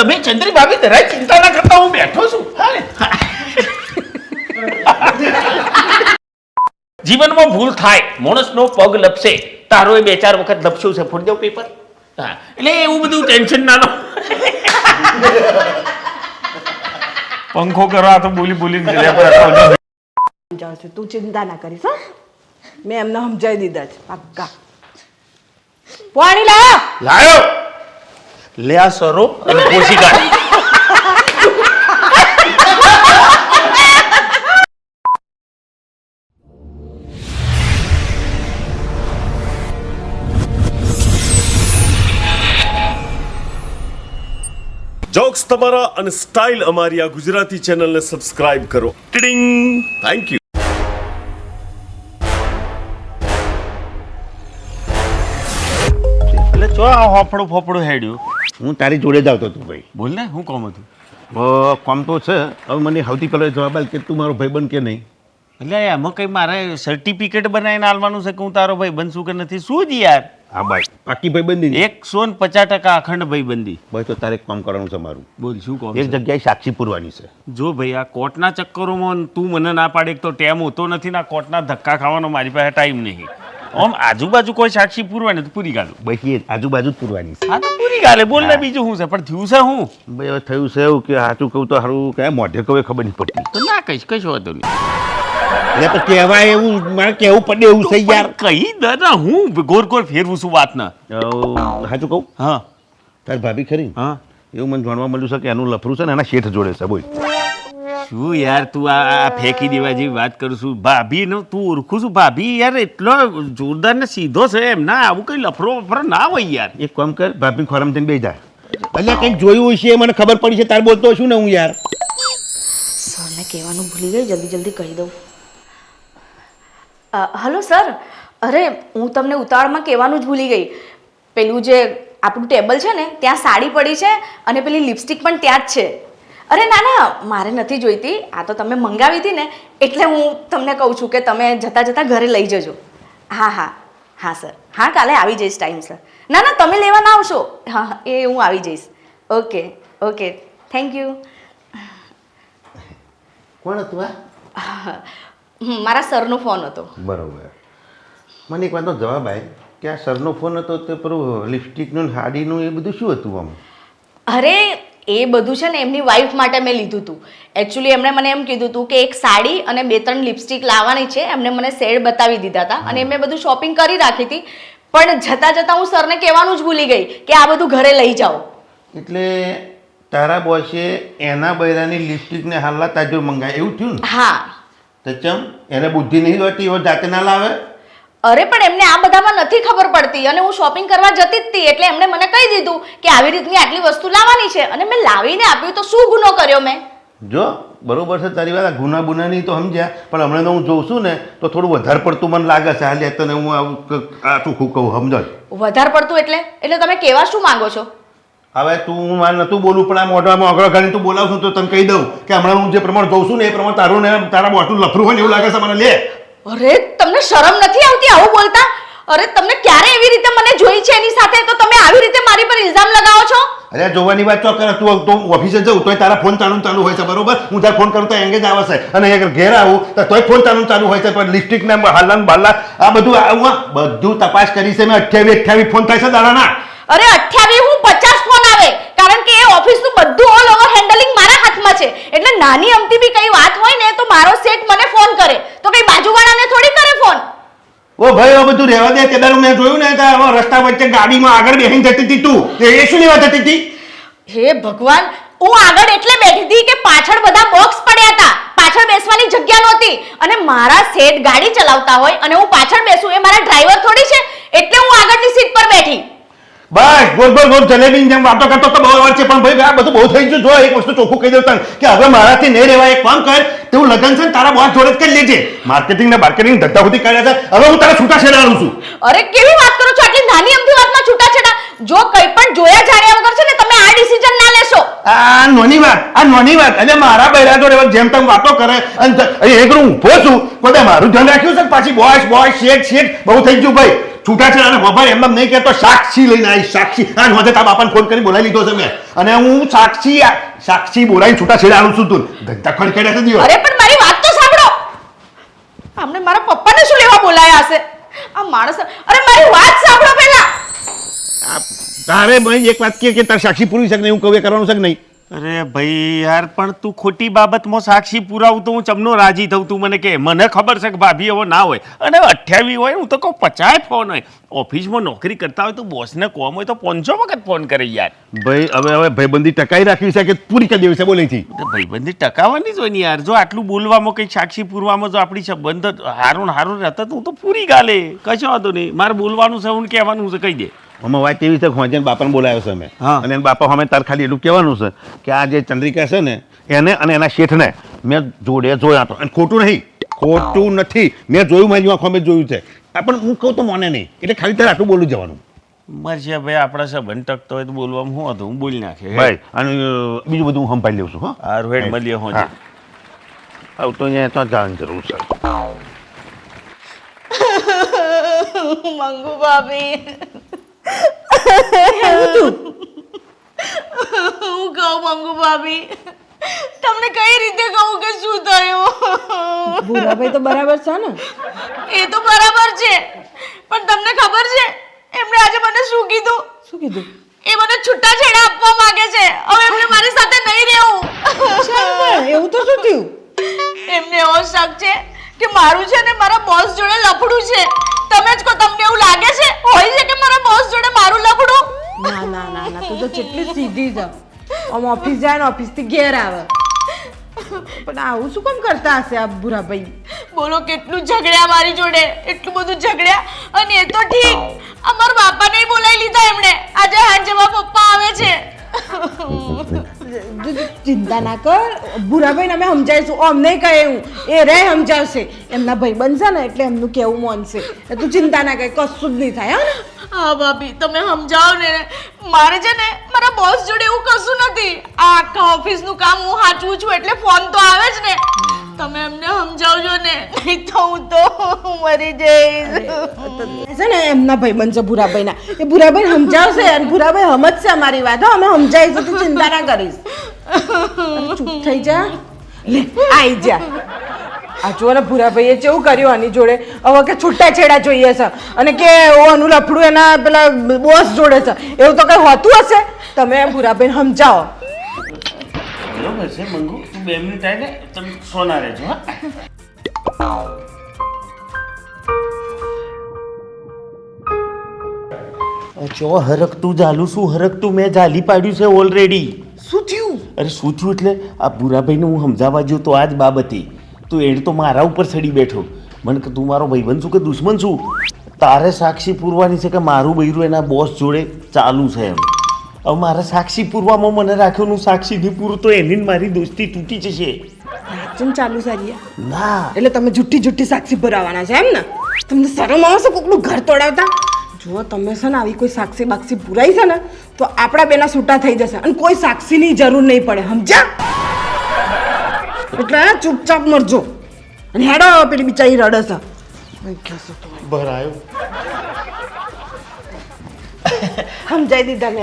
તમે ચંદ્રી ભાભી જરાય ચિંતા ના કરતા હું બેઠો છું. હા ને? જીવનમાં ભૂલ થાય માણસનો પગ લપસે તારો એ બે ચાર વખત લપસ્યું છે ફોડી દઉં પેપર હા એટલે એવું બધું ટેન્શન ના લો. પંખો કરવા તો બોલી બોલીને ગળ્યા પર અટવાઈ સમજાવું છું તું ચિંતા ના કરીશ હા. મેં એમને સમજાવી દીધા છે પાક્કા. પાણી લાવ! લાયો! લે આ સરો અને કોશિકા જોક્સ તમારા અને સ્ટાઇલ અમારી આ ગુજરાતી ચેનલને સબસ્ક્રાઇબ કરો. ટિડિંગ થેન્ક યુ ચો આ હોફળું ફોફળું હેડ્યું. હું તારી જોડે જ આવતો હતો ભાઈ. બોલ ને હું કોમ હતું? કોમ તો છે. હવે મને સૌથી પહેલાં જવાબ આલ કે તું મારો ભાઈ બન કે નહીં? એટલે એમાં કંઈ મારે સર્ટિફિકેટ બનાવીને આલવાનું છે કે હું તારો ભાઈ બનશું કે નથી? શું જ યાર? હા ભાઈ. પાકી ભાઈબંધી એકસો ને પચાસ ટકા અખંડ ભાઈબંધી. ભાઈ તો તારે કામ કરવાનું છે મારું. બોલ શું કહો એક જગ્યાએ સાક્ષી પૂરવાની છે. જો ભાઈ આ કોર્ટના ચક્કરોમાં તું મને ના પાડે તો ટેમ હોતો નથી ના કોર્ટના ધક્કા ખાવાનો મારી પાસે ટાઈમ નહીં. આમ આજુબાજુ કોઈ સાક્ષી પૂરવાની તો પૂરી ગાલું. ભાઈ આજુબાજુ જ પૂરવાની છે. હા તો પૂરી ગાલે બોલ ને બીજું શું છે? પણ થયું છે હું ભાઈ હવે થયું છે એવું કે સાચું કહું તો સારું કયા મોઢે કહું ખબર નહીં પડતી. તો ના કહીશ કશો વાંધો નહીં. એટલે તો કહેવાય એવું મારે કહેવું પડે એવું છે યાર. કહી દે ને હું ગોર ગોર ફેરવું છું વાત ના સાચું કહું? હા. તારી ભાભી ખરી હા. એવું મને જાણવા મળ્યું છે કે એનું લફરું છે ને એના શેઠ જોડે છે બોલ. શું યાર તું આ આ ફેંકી દેવા જેવી વાત કરું છું? ભાભી નો તું ઓળખું છું? ભાભી યાર એટલો જોરદાર ને સીધો છે એમ. ના આવું કઈ લફરો વફરો ના હોય યાર. એક કામ કર ભાભી ખોરામ જઈને બેસી જા. એટલે કંઈક જોયું હશે મને ખબર પડી છે તાર બોલતો છું ને હું યાર? સરને કહેવાનું ભૂલી ગઈ જલ્દી જલ્દી કહી દઉં. Hello sir. અરે હું તમને ઉતાવળમાં કહેવાનું જ ભૂલી ગઈ. પેલું જે આપણું ટેબલ છે ને ત્યાં સાડી પડી છે અને પેલી લિપસ્ટિક પણ ત્યાં જ છે. અરે ના ના મારે નથી જોઈતી. આ તો તમે મંગાવી હતી ને એટલે હું તમને કહું છું કે તમે જતાં જતાં ઘરે લઈ જજો. હા હા હા સર. હા કાલે આવી જઈશ ટાઈમ સર. ના ના તમે લેવા ના આવશો. હા એ હું આવી જઈશ. Okay okay. થેન્ક યુ કોણ હતું આ મારા સરનો ફોન હતો. બરાબર. મને એક વાતનો જવાબ આવે કે આ સરનો ફોન હતો તે પેલું લિપસ્ટિકનું હાડીનું એ બધું શું હતું આમ? અરે એ બધું છે ને એમની વાઈફ માટે મેં લીધું હતું એકચ્યુઅલી એમણે મને એમ કીધું હતું કે એક સાડી અને બે ત્રણ લિપસ્ટિક લાવવાની છે. એમને મને શેડ બતાવી દીધા હતા અને મેં બધું શોપિંગ કરી રાખી હતી. પણ જતાં જતાં હું સરને કહેવાનું જ ભૂલી ગઈ કે આ બધું ઘરે લઈ જાઓ. એટલે તારા બોસે એના બૈરાની લિપસ્ટિકને હાલના તાજો મંગાય એવું થયું ને? હા. તો ચમ એને બુદ્ધિ નહીં હોતી એવો જાતે ના લાવે? અરે પણ એમને આ બધામાં નથી ખબર પડતી. અને હું શોપિંગ કરવા જતી જ હતી એટલે એમણે મને કહી દીધું કે આવી રીતની આટલી વસ્તુ લાવવાની છે. અને મેં લાવીને આપ્યું તો શું ગુનો કર્યો મેં? જો બરોબર છે તારી વાત. ગુના બુનાની તો સમજ્યા. પણ હમણાં તો હું જોઉં છું ને તો થોડું વધારે પડતું મને લાગે છે. હાલે તને હું આવું ખૂબ કહું સમજો વધારે પડતું એટલે? એટલે તમે કેવા શું માંગો છો? હવે તું હું મારે નતું બોલું પણ આ મોઢામાં આગળ ઘણી તું બોલાવશું તો તને કહી દઉં કે હમણાં હું જે પ્રમાણે જોઉં છું ને એ પ્રમાણે તારું ને તારા મોઢું લફરું હોય ને એવું લાગે છે મને. લે અરે તમને શરમ નથી આવતી આવું બોલતા? અરે તમને ક્યારે એવી રીતે મને જોઈ છે એની સાથે? તો તમે આવી રીતે મારી પર ઇલ્ઝામ લગાવો છો? અરે જોવાની વાત ચો કરે તું તો ઓફિસે જઉં તોય તારા ફોન ચાલુ ચાલુ હોય છે બરોબર? હું તારે ફોન કરું તો એંગેજ આવે છે. અને અહીંયા ઘેર આવું તો તોય ફોન ચાલુ ચાલુ હોય છે પણ લિપસ્ટિક ને હાલન બાલા આ બધું આવું બધું તપાસ કરી છે મેં અઠ્યાવીસ અઠ્યાવીસ ફોન થાય છે દાડાના. અરે અઠ્યાવીસ હું પચાસ ફોન આવે. કારણ કે એ ઓફિસનું બધું ઓલ ઓવર હેન્ડલિંગ મારા હાથમાં છે. એટલે નાની અમતી બી કઈ વાત હોય ને તો મારો સેટ મને ફોન કરે. તો કઈ બાજુવાળાને થોડી કરે ફોન ઓ ભાઈ આ બધું રહેવા દે. તે મેં જોયું ને તો આ રસ્તા વચ્ચે ગાડીમાં આગળ બેહીને જતી હતી તું. એ એ શું લેવા જતી હતી? હે ભગવાન હું આગળ એટલે બેઠી હતી કે પાછળ બધા બોક્સ પડ્યા હતા. પાછળ બેસવાની જગ્યા નહોતી. અને મારા સેટ ગાડી ચલાવતા હોય અને હું પાછળ બેસું. એ મારા ડ્રાઈવર થોડી છે. એટલે હું આગળની સીટ પર બેઠી. બસ ગોલ ગોલ ગોલ જલેબી જેમ વાતો કરતો તો બહુ વાર છે પણ ભાઈ આ બધું બહુ થઈ ગયું. જો એક વસ્તુ ચોખ્ખું કહી દઉં તને કે હવે મારાથી નહીં રહેવાય એક કામ કર તેવું લગન છે ને તારા બોસ જોડે જ કરી લેજે. માર્કેટિંગ ને માર્કેટિંગ ધંધા સુધી કર્યા છે. હવે હું તારા છૂટા છેડાવું છું. અરે કેવી વાત કરો છો? આટલી નાની અમથી વાતમાં છૂટાછેડા? જો કંઈ પણ જોયા જાણ્યા વગર છે ને તમે આ ડિસિઝન ના લેશો. આ નોની વાત આ નોની વાત. એટલે મારા બૈરા જોડે જેમ તેમ વાતો કરે અને એક હું ઊભો છું. કોઈ મારું ધ્યાન રાખ્યું છે પાછી બોસ બોસ શેઠ શેઠ બહુ થઈ ગયું ભાઈ. છૂટાછેડા અને વભાઈ એમ નહીં કહેતો સાક્ષી લઈને આવી સાક્ષી. અને હોતે તારા બાપાને ફોન કરી બોલાવી લીધો છે મેં. અને હું સાક્ષી સાક્ષી સાક્ષી બોલાવીને છૂટાછેડા આવું છું તું. ધંધા ખડખડે છે દિયો અરે પણ મારી વાત તો સાંભળો. આમને મારા પપ્પાને શું લેવા બોલાયા હશે? આ માણસ અરે મારી વાત સાંભળો પહેલા. આ તારે ભાઈ એક વાત કે તાર સાક્ષી પૂરી શકે નહીં? હું કહું એ કરવાનું છે કે નહીં? અરે ભાઈ યાર પણ તું ખોટી બાબતમાં સાક્ષી પુરાવું તો હું ચમનો રાજી થઉં તું મને કે મને ખબર છે કે ભાભી એવો ના હોય. અને અઠ્યાવી હોય હું તો કહું પચાય ફોન હોય. ઓફિસમાં નોકરી કરતા હોય તો બોસને કોમ હોય તો પાંચસો વખત ફોન કરે યાર. ભાઈ હવે હવે ભાઈબંધી ટકાઈ રાખવી છે કે પૂરી કરી દેવી છે? બોલી થી તો ભાઈબંધી ટકાવવાની જ હોય ને યાર. જો આટલું બોલવામાં કંઈ સાક્ષી પૂરવામાં જો આપણી સંબંધ હારું હારું રહેતા તો હું તો પૂરી ગાલે. કશો વાંધો નહીં. મારે બોલવાનું છે હું કહેવાનું છે કહી દે. આમાં વાત એવી છે કે બાપાને બોલાવ્યો છે મેં અને એના બાપા અમે તાર ખાલી એટલું કહેવાનું છે કે આ જે ચંદ્રિકા છે ને એને અને એના શેઠને મેં જોડે જોયા તો. અને ખોટું નહીં. ખોટું નથી. મેં જોયું મારી આંખો મેં જોયું છે. પણ હું કહું તો મને નહીં. એટલે ખાલી તારે આટલું બોલું જવાનું. મરશે ભાઈ આપણા સંબંધ ટકતો હોય તો બોલવામાં શું હતું? હું બોલી નાખે ભાઈ અને બીજું બધું હું સંભાળી લઉં છું હા. હારું હેડ મળીએ હું આવું તો અહીંયા તો જવાની જરૂર છે. મંગુ ભાભી હું કહું મંગુ ભાભી? તમને કઈ રીતે કહું કે શું થયું? ભૂરાભાઈ તો બરાબર છે ને? એ તો બરાબર છે. પણ તમને ખબર છે એમણે આજે મને શું કીધું? શું કીધું? એ મને છૂટાછેડા આપવા માંગે છે. હવે એમને મારી સાથે નહીં રહેવું. એવું તો શું થયું? એમને એવો શક છે કે મારું છે ને મારા બોસ જોડે લફડું છે. તમે જ કહો તમને એવું લાગે છે? હોય છે કે મારા બોસ જોડે મારું લફડું? ના ના ના ના તું તો કેટલી સીધી છે આમ ઓફિસ જાય ને ઓફિસથી ઘેર આવે. પણ આવું શું કામ કરતા હશે આ ભૂરાભાઈ બોલો કેટલું ઝઘડ્યા મારી જોડે? એટલું બધું ઝઘડ્યા? અને એ તો ઠીક. અમારા બાપાને બોલાવી લીધા એમણે. આજે હાંજે મારા પપ્પા આવે છે. ચિંતા ના કર ભૂરાભાઈને અમે સમજાવીશું. ઓમ નહીં કહે હું એ રે સમજાવશે. એમના ભાઈ બનશે ને એટલે એમનું કેવું માનશે. તું ચિંતા ના કર, કશું જ નહીં થાય, હા હા, ભાભી, તમે સમજાવો ને. મારે છે ને, મારા બોસ જોડે એવું કશું નથી. આખા ઓફિસનું કામ હું સાચવું છું, એટલે ફોન તો આવે જ ને. તમે એમને સમજાવજો ને. નહીં તો હું તો મરી જઈશ. છે ને એમના ભાઈ બનશે ભૂરાભાઈના. એ ભૂરાભાઈ સમજાવશે અને ભૂરાભાઈ સમજશે અમારી વાત. હો અમે સમજાવીશું તું ચિંતા ના કરીશ. ચૂપ થઈ જા. લે આઈ જા. આ જો ને ભૂરાભાઈએ કેવું કર્યું આની જોડે? હવે કે છૂટા છેડા જોઈએ છે. અને કે ઓનું લફડું એના પેલા બોસ જોડે છે. એવું તો કઈ હોતું હશે? તમે ભૂરાભાઈને સમજાવો. બરોબર છે મંગુ? તું બે મિનિટ ને તમે સોના રહેજો હા? ચો હરકતું ઝાલું શું હરકતું મેં ઝાલી પાડ્યું છે ઓલરેડી શું થયું? અરે શું થયું એટલે? આ ભૂરાભાઈને હું સમજાવવા ગયો તો આ જ બાબતે. તો એણે તો મારા ઉપર ચડી બેઠો. મને કે તું મારો ભાઈબંધ છું કે દુશ્મન છું? તારે સાક્ષી પૂરવાની છે કે મારું બૈરું એના બોસ જોડે ચાલુ છે એમ? હવે મારે સાક્ષી પૂરવામાં મને રાખ્યો હું સાક્ષી નહીં પૂરું તો એની મારી દોસ્તી તૂટી જશે. વાંચન ચાલુ સારી ના. એટલે તમે જુઠ્ઠી જુઠ્ઠી સાક્ષી ભરાવાના છે એમ ને? તમને શરમ આવશે કોકનું ઘર તોડાવતા? જો તમે છે ને આવી કોઈ સાક્ષી બાક્ષી પુરાઈ છે ને તો આપણા બેના છૂટા થઈ જશે. અને કોઈ સાક્ષીની જરૂર નહીં પડે સમજ્યા? એટલે ચૂપચાપ મરજો. અને હેડો પેલી બિચારી રડે છે. ભરાયો. સમજાઈ દીધા ને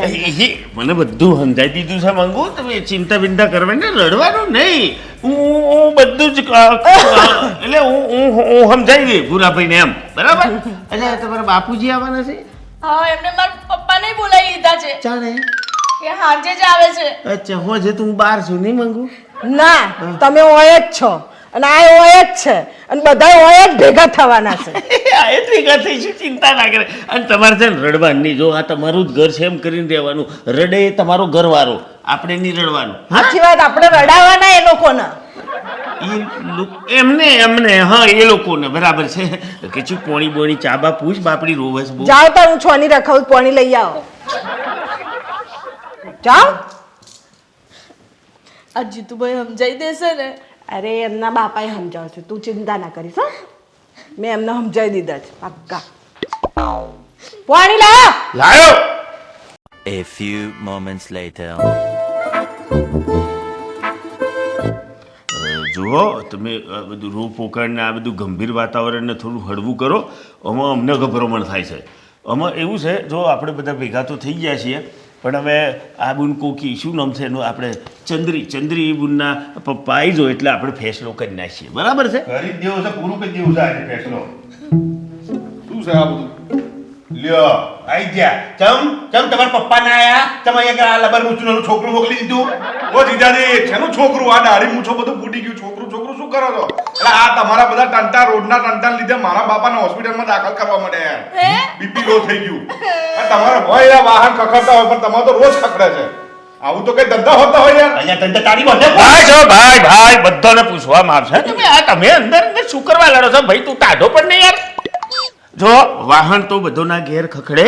મને બધું સમજાઈ દીધું છે માંગુ. તમે ચિંતા બિંતા કરવાની ને રડવાનું નહીં. હું હું બધું જ એટલે હું હું હું સમજાઈ દઈ ભૂરાભાઈને એમ. બરાબર? એટલે તમારા બાપુજી આવવાના છે? હા એમને મારા પપ્પાને બોલાવી લીધા છે. ચાલે એ હાજે જ આવે છે. અચ્છા હો જે તું બહાર છું નહીં માંગુ? ના તમે હોય જ છો. અને આ ઓય જ છે. અને બધા ઓય જ ભેગા થવાના છે. આ એ ભેગા થઈશું ચિંતા ના કરે. અને તમારે છે ને રડવાનું નહીં જો આ તમારું જ ઘર છે એમ કરીને રહેવાનું. રડે એ તમારો ઘરવાળો. આપણે નહીં રડવાનું. સાચી વાત આપણે રડાવાના એ લોકોના. એમને એમને. હા એ લોકોને. બરાબર છે. કે છું પોણી બોણી ચાબા પૂછ બાપડી રોવસ બહુ. જાઓ તો હું છોની રખાવું પોણી લઈ આવો. જાઓ. આ જીતુભાઈ સમજાઈ દેશે ને અરે એમના બાપાએ સમજાવશે તું ચિંતા ના કરીશ હો. મેં એમને સમજાવી દીધા છે. પાક્કા. પાણી લાવો! લાયો! A few moments later. જુઓ તમે આ બધું રોપોકણ ને આ બધું ગંભીર વાતાવરણને થોડું હળવું કરો. આમાં અમને ગભરામણ થાય છે. આમાં એવું છે જો આપણે બધા ભેગા તો થઈ ગયા છીએ પણ હવે આ બુન કોકી, શું નામ છે એનું આપણે? ચંદ્રી ચંદ્રી બુનના પપ્પા આવી જો એટલે આપણે ફેસલો કરી નાખીએ. બરાબર છે? કરી દેવું છે, પૂરું કરી દેવું છે ફેસલો. શું છે આ બધું? લ્યો, આઈ ગયા. ચમ ચમ, તમારા પપ્પા ના આયા? તમે અહીંયા આ લબર મૂછનું છોકરું મોકલી દીધું? ઓ જીજાજી છેનું છોકરું? આ દાઢી મૂછો બધું ફૂટી ગયું છોકરું. શું કરો છો? એટલે આ તમારા બધા ટંટા રોડના ટંટા લીધે મારા બાપાને હોસ્પિટલમાં દાખલ કરવા માંડ્યા યાર બીપી લો થઈ ગયું. આ તમારા ભાઈ આ વાહન ખખડતા હોય પણ તમારે તો રોજ ખખડે છે. આવું તો કઈ ધંધા હોતા હોય યાર. અહીંયા ધંધા તાળી બધે? ભાઈ છો ભાઈ ભાઈ બધાને પૂછવા મારશે તમે આ તમે અંદર અંદર શું કરવા લડો છો? ભાઈ તું ટાઢો પણ નહીં યાર. જો વાહન તો બધોના ઘેર ખખડે.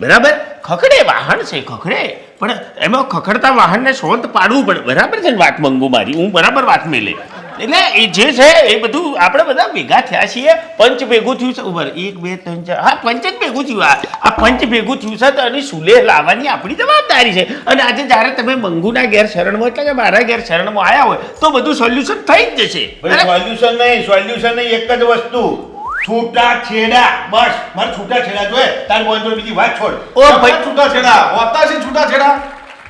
બરાબર? ખખડે વાહન છે ખખડે. પણ એમાં ખખડતા વાહનને શોધ પાડવું પડે. બરાબર છે ને વાત મંગુ મારી હું બરાબર વાત મેલે. એટલે એ જે છે એ બધું આપણે બધા ભેગા થયા છીએ. પંચ ભેગું થયું છે. ઉભર એક બે ત્રણ ચાર. હા પંચ જ ભેગું થયું. આ પંચ ભેગું થયું છે તો એની સુલેહ લાવવાની આપણી જવાબદારી છે. અને આજે જ્યારે તમે મંગુના શરણમાં એટલે કે મારા શરણમાં આવ્યા હોય તો બધું સોલ્યુશન થઈ જ જશે? સોલ્યુશન નહીં. સોલ્યુશન નહીં. એક જ વસ્તુ. છૂટા છેડા. બસ. મારે છૂટા છેડા જોઈએ. તાર બોલ બીજી વાત છોડ. ઓ ભાઈ. છૂટા છેડા. હોતા છે છૂટા છેડા.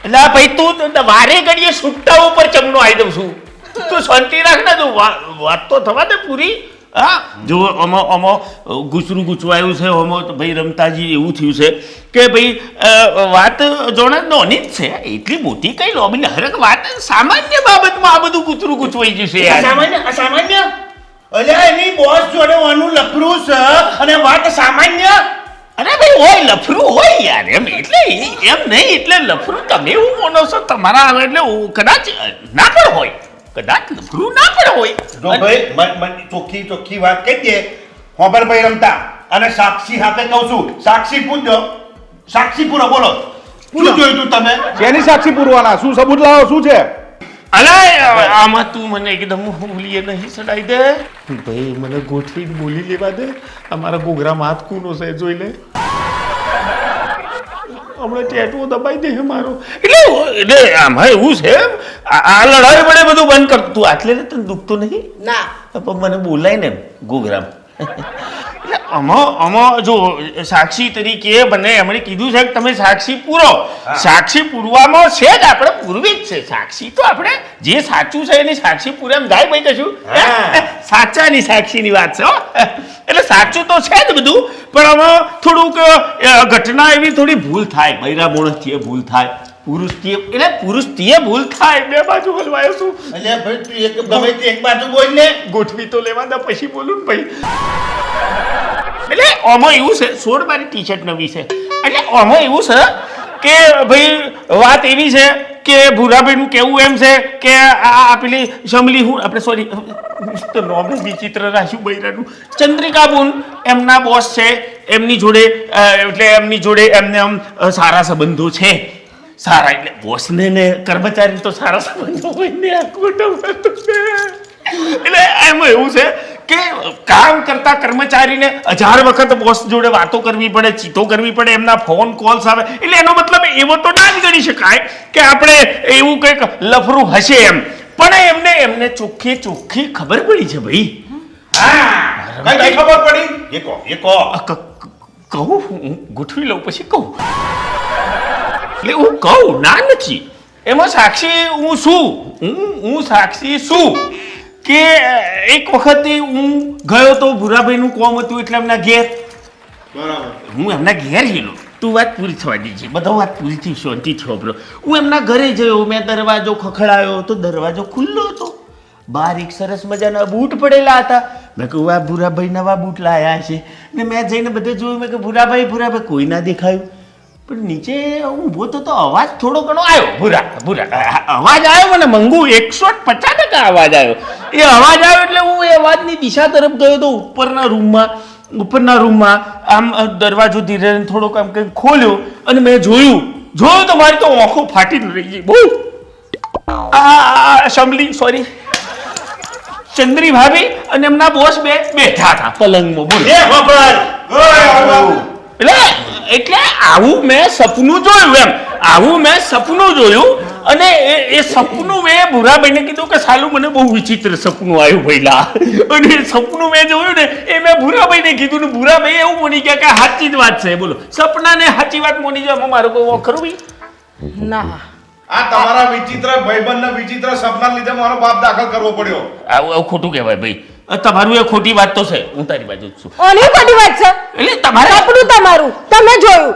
એટલે ભાઈ, તું વારે ઘડીએ સુટ્ટા ઉપર ચમનો આવી દઉં છું. તું શાંતિ રાખ ને, તું વાત તો થવા દે પૂરી. હા? જો અમો અમો ગુચરું ગુચવાયું છે અમો ભાઈ રમતાજી એવું થયું છે કે ભાઈ વાત જોણે નોની જ છે. એટલી મોટી કઈ લોબી હરેક વાત સામાન્ય બાબતમાં આ બધું ગુચરું ગુચવાઈ જશે સામાન્ય અસામાન્ય? અલ્યા, એની બોસ જોડે વાનું લફરું છે અને વાત સામાન્ય? અરે ભાઈ હોય લફરું હોય યાર. એમ એટલે એમ નહીં એટલે લફરું તમે એવું માનો છો તમારા આવે એટલે હું કદાચ ના પણ હોય. કદાચ લફરું ના પણ હોય. જો ભાઈ મન મન ચોખ્ખી ચોખ્ખી વાત કહી દે હોબર ભાઈ રમતા. અને સાક્ષી હાથે કહું છું સાક્ષી પૂજો સાક્ષી પૂરો બોલો. શું જોયું તું તમે? શેની સાક્ષી પૂરવાના? શું સબૂત લાવો? શું છે? અલે! આમાં તું મને એકદમ ઉંગલીએ નહીં સડાઈ દે. ભાઈ મને ગોઠવી બોલી લેવા દે. અમારા ઘોઘરામાં હાથ કૂનો છે જોઈ લે. હમણાં ટેટવો દબાઈ દે મારો. એટલે એટલે આમાં એવું છે? આ લડાઈ વડે બધું બંધ કર. તું આટલે ને તને દુખતું નહીં? ના. પણ મને બોલાય ને ગોગરામ. આમાં જો સાક્ષી તરીકે બને એમણે કીધું છે કે તમે સાક્ષી પૂરો. સાક્ષી પૂરવામાં છે જ આપણે પૂરવી જ છે. સાક્ષી તો આપણે જે સાચું છે એની સાક્ષી પૂરે એમ જાય ભાઈ કશું સાચાની સાક્ષીની વાત છે એટલે સાચું તો છે જ બધું પણ આમાં થોડુંક ઘટના એવી થોડી ભૂલ થાય બૈરા માણસથી ભૂલ થાય. પુરુષથી એટલે પુરુષથી ભૂલ થાય. બે બાજુ હલવાયો છું. એટલે ભાઈ તું એક ગમે તે એક બાજુ બોલ ને. ગોઠવી તો લેવા દા પછી બોલું ને ભાઈ. એટલે આમાં એવું છે સોળ મારી ટી શર્ટ નવી છે. એટલે આમાં એવું છે કે ભાઈ વાત એવી છે કે ભૂરાભાઈનું કેવું એમ છે કે આ પેલી શમલી હું આપણે સોરી તો નોમ વિચિત્ર રાખ્યું બૈરાનું. ચંદ્રિકા બુન એમના બોસ છે. એમની જોડે એટલે એમની જોડે એમને આમ સારા સંબંધો છે. સારા એટલે બોસને ને કર્મચારી તો સારા સંબંધો હોય ને આ ખોટો એટલે એમાં એવું છે કે કામ કરતા કર્મચારીને હજાર વખત બોસ જોડે વાતો કરવી પડે ચીતો કરવી પડે એમના ફોન કોલ્સ આવે. એટલે એનો મતલબ એવો તો ના જ ગણી શકાય કે આપણે એવું કંઈક લફરું હશે એમ. પણ એમને એમને ચોખ્ખી ચોખ્ખી ખબર પડી છે ભાઈ. હા કઈ ખબર પડી? એ કહો એ કહો. કહું હું? ગોઠવી લઉં પછી કહું. એટલે હું કહું ના નથી. એમાં સાક્ષી હું શું હું હું સાક્ષી શું કે એક વખતે હું ગયો તો ભૂરાભાઈનું કોમ હતું એટલે એમના ઘેર. બરાબર. હું એમના ઘેર ગયેલો. તું વાત પૂરી થવા દીજે. બધો વાત પૂરી થઈ શાંતિ બરો હું એમના ઘરે જયો મેં દરવાજો ખખડાયો તો દરવાજો ખુલ્લો હતો. બહાર એક સરસ મજાના બૂટ પડેલા હતા. મેં કહ્યું આ ભૂરાભાઈ નવા બૂટ લાયા છે. ને મેં જઈને બધે જોયું મેં કે ભૂરાભાઈ ભૂરાભાઈ કોઈ ના દેખાયું. પણ નીચે ઊભો તો તો અવાજ થોડો ઘણો આવ્યો. ભૂરા ભૂરા. અવાજ આવ્યો મને મંગુ એકસો પચાસ ટકા અવાજ આવ્યો. એ અવાજ આવ્યો એટલે હું એ અવાજની દિશા તરફ ગયો તો ઉપરના રૂમમાં ઉપરના રૂમમાં આમ દરવાજો ધીરે થોડોક આમ કંઈક ખોલ્યો અને મેં જોયું જોયું તો મારી તો આંખો ફાટી રહી ગઈ. બહુ આ- શમલી સોરી ચંદ્રી ભાભી અને એમના બોસ બે બેઠા હતા પલંગમાં. બોલ. એટલે એટલે આવું મેં સપનું જોયું એમ. આવું મેં સપનું જોયું અને એ એ સપનું મેં ભૂરાભાઈને કીધું કે સાલું મને બહુ વિચિત્ર સપનું આવ્યું પહેલા. અને એ સપનું મેં જોયું ને એ મેં ભૂરાભાઈને કીધું ને ભૂરાભાઈ એવું મોની ગયા કે સાચી જ વાત છે. બોલો સપનાને સાચી વાત મોની જાય મારું કોઈ ખરું ભાઈ ના. આ તમારા વિચિત્ર ભાઈબંધના વિચિત્ર સપના લીધે મારો બાપ દાખલ કરવો પડ્યો. આવું આવું ખોટું કહેવાય ભાઈ. તમારું એ ખોટી વાત તો છે. હું તારી બાજુ જ છું. આની ખોટી વાત છે? એટલે તમારે સપનું તમારું. તમે જોયું.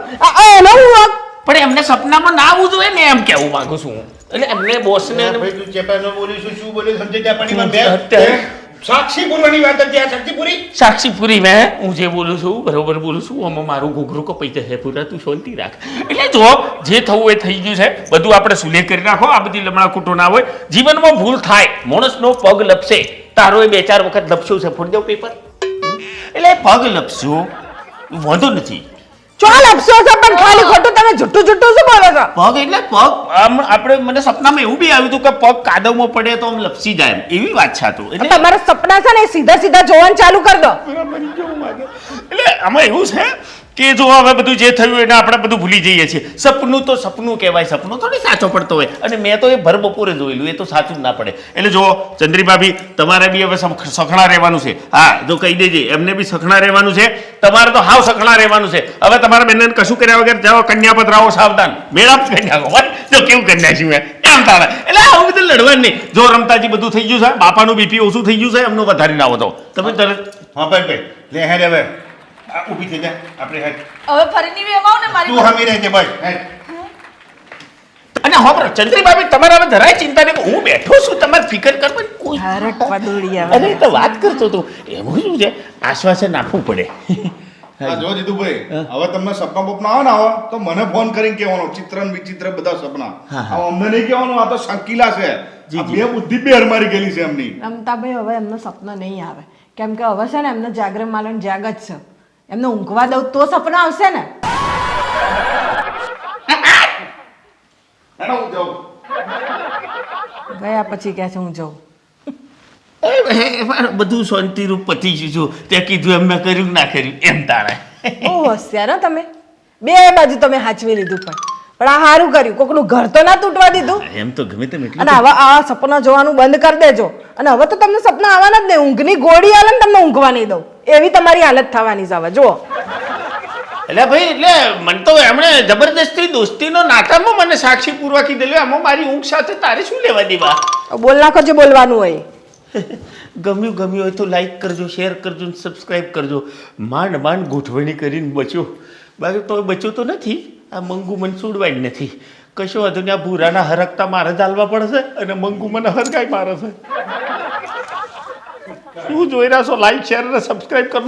એનો હું પણ એમને સપનામાં ના આવવું જોઈએ ને એમ કેવું માંગુ છું હું. એટલે એમને બોસને ભાઈ તું ચેપાનો બોલીશું શું બોલી સમજે જાપાનીમાં બે સાક્ષી બોલવાની વાત હતી આ સાક્ષી પૂરી સાક્ષી પૂરી મેં. હું જે બોલું છું બરોબર બોલું છું આમાં મારું ઘૂઘરું કપાઈ જશે. પૂરા તું શાંતિ રાખ. એટલે જો જે થવું એ થઈ ગયું છે. બધું આપણે સુલેહ કરી નાખો. આ બધી લમણા કૂટો ના હોય. જીવનમાં ભૂલ થાય. માણસનો પગ લપસે. તારો બે ચાર વખત લપસ્યું છે ફોડી દઉં પેપર એટલે પગ લપસ્યો. વાંધો નથી. ચાલ અફસોસ છે પણ ખાલી ખોટું તમે જુઠ્ઠું જુઠ્ઠું શું બોલો છો? પગ એટલે પગ. આમ આપણે મને સપનામાં એવું બી આવ્યું હતું કે પગ કાદવમાં પડે તો આમ લપસી જાય એમ. એવી વાત છે તો. એટલે તમારા સપના છે ને સીધા સીધા જોવાનું ચાલુ કરી દો. એટલે આમાં એવું છે કે જો હવે બધું જે થયું એને આપણે બધું ભૂલી જઈએ છીએ. સપનું તો સપનું કહેવાય, સપનું થોડી સાચો પડતો હોય. અને મેં તો એ ભર બપોરે જોયેલું, એ તો સાચું ના પડે. એટલે જો ચંદ્રીભાભી તમારે બી હવે સખણા રહેવાનું છે. હા, જો કહી દેજે, એમને બી સખણા રહેવાનું છે. તમારે તો હાવ સખણા રહેવાનું છે. હવે તમારા બેનને કશું કર્યા વગર જાઓ કન્યા પધરાવો સાવધાન મેળાપ કન્યા. જો કેવું કન્યા છું એમ તારે એટલે આવું બધું લડવાનું નહીં. જો રમતાજી બધું થઈ ગયું છે, બાપાનું બીપી ઓછું થઈ ગયું છે, એમનું વધારી ના તો તમે તરત હા, ભાઈ ભાઈ, લે, હેડ હવે. આ ઊભી થઈ જા. આપણે હેડ. હવે ફરીની નહીં વેવાવ ને મારી તું હમી રહેજે બસ હેડ. અને હોબરો ચંદ્રી ભાભી તમારા હવે જરાય ચિંતા નહીં. હું બેઠો છું તમારે ફિકર કરવાની કોઈ હરક પદુડી અરે તો વાત કરતો તો એવું શું છે? આશ્વાસન આપવું પડે. આ જો જીતુભાઈ હવે તમને સપના બપના આવે ને આવો તો મને ફોન કરીને કહેવાનો ચિત્ર વિચિત્ર બધા સપના. અમને નહીં કહેવાનું આ તો શંકીલા છે. બે બુદ્ધિ બે હરમારી ગયેલી છે એમની. રમતાભાઈ હવે એમનો સપનો નહીં આવે. કેમ કે હવે છે ને એમને જાગરણ માલણ જાગ જ છે. એમને ઊંઘવા દઉં તો સપના આવશે ને. ગયા પછી કહે છે હું જઉં. બધું શાંતિરૂપ પતી ગયું છું. તે કીધું એમ મેં કર્યું ના કર્યું. એમ તારે બહુ હોશિયાર હો તમે. બે બાજુ તમે હાચવી લીધું પણ. પણ આ સારું કર્યું. કોકનું ઘર તો ના તૂટવા દીધું. એમ તો ગમે તેમ એટલું અને હવે આ સપના જોવાનું બંધ કરી દેજો. અને હવે તો તમને સપના આવવાના જ નહીં. ઊંઘની ગોળી આલે ને તમને ઊંઘવા નહીં દઉં. એવી તમારી હાલત થવાની છે હવે. જુઓ. એટલે ભાઈ એટલે મને તો એમણે જબરદસ્તી દોસ્તીનો નાટામાં મને સાક્ષી પૂર્વા કીધેલું. આમાં મારી ઊંઘ સાથે તારે શું લેવા દેવા? બોલ નાખો જે બોલવાનું હોય. ગમ્યું ગમ્યું હોય તો લાઈક કરજો શેર કરજો સબસ્ક્રાઈબ કરજો. માંડ માંડ ગોઠવણી કરીને બચ્યો બાકી તો બચ્યો તો નથી. આ મંગુ મને છોડવાય જ નથી. કશો વાંધો આ ભૂરાના હરકતા મારે ચાલવા પડશે અને મંગુ મને હરગાઈ મારે છે. શું જોઈ રહ્યા છો? લાઈક શેર અને સબસ્ક્રાઈબ કરી